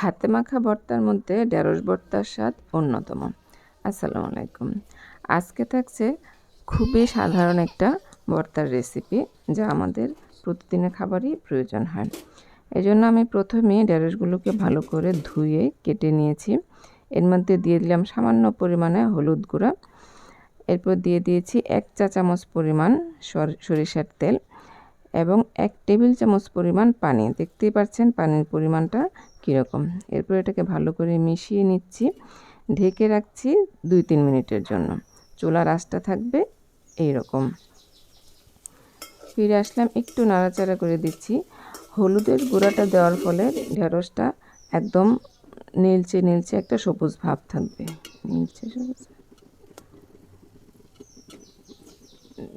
হাতে মাখা ভর্তার মধ্যে ঢেঁড়স ভর্তার স্বাদ অন্যতম। আসসালামু আলাইকুম। আজকে থাকছে খুবই সাধারণ একটা ভর্তার রেসিপি যা আমাদের প্রতিদিনের খাবারই প্রয়োজন হয়। এই জন্য আমি প্রথমে ঢেঁড়সগুলোকে ভালো করে ধুয়ে কেটে নিয়েছি। এর মধ্যে দিয়ে দিলাম সামান্য পরিমাণে হলুদ গুঁড়া। এরপর দিয়ে দিয়েছি এক চা চামচ পরিমাণ সরিষার তেল। এবং এক টেবিল চামচ পরিমাণ পানি। দেখতেই পাচ্ছেন পানির পরিমাণটা কীরকম। এরপর এটাকে ভালো করে মিশিয়ে নিচ্ছি। ঢেকে রাখছি দুই তিন মিনিটের জন্য। চুলার আঁচটা থাকবে এই রকম ফিরে আসলাম, একটু নাড়াচাড়া করে দিচ্ছি। হলুদের গুঁড়াটা দেওয়ার ফলে ঢেঁড়সটা একদম নীলচে নীলচে একটা সবুজ ভাব থাকবে। নীলচে সবুজ।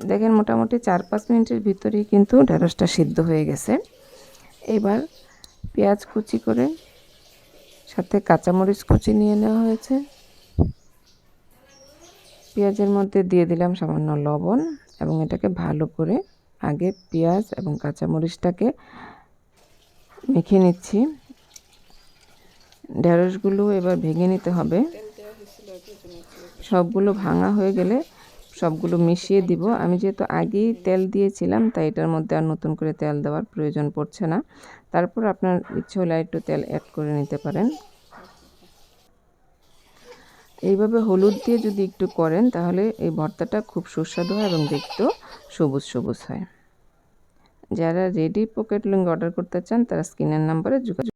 দেখেন মোটামুটি চার পাঁচ মিনিটের ভিতরেই কিন্তু ঢেঁড়সটা সিদ্ধ হয়ে গেছে। এবার পেঁয়াজ কুচি করে সাথে কাঁচামরিচ কুচি নিয়ে নেওয়া হয়েছে। পেঁয়াজের মধ্যে দিয়ে দিলাম সামান্য লবণ এবং এটাকে ভালো করে আগে পেঁয়াজ এবং কাঁচামরিচটাকে মেখে নিচ্ছি। ঢেঁড়সগুলো এবার ভেঙে নিতে হবে। সবগুলো ভাঙা হয়ে গেলে সবগুলো মিশিয়ে দিব। আমি যেহেতু আগেই তেল দিয়েছিলাম, তাই এটার মধ্যে আর নতুন করে তেল দেওয়ার প্রয়োজন পড়ছে না। তারপর আপনার ইচ্ছে হলে একটু তেল অ্যাড করে নিতে পারেন। এইভাবে হলুদ দিয়ে যদি একটু করেন, তাহলে এই ভর্তাটা খুব সুস্বাদু হয় এবং দেখতেও সবুজ সবুজ হয়। যারা রেডি পকেট লুঙ্গি অর্ডার করতে চান, তারা স্ক্রিনের নাম্বারে যোগাযোগ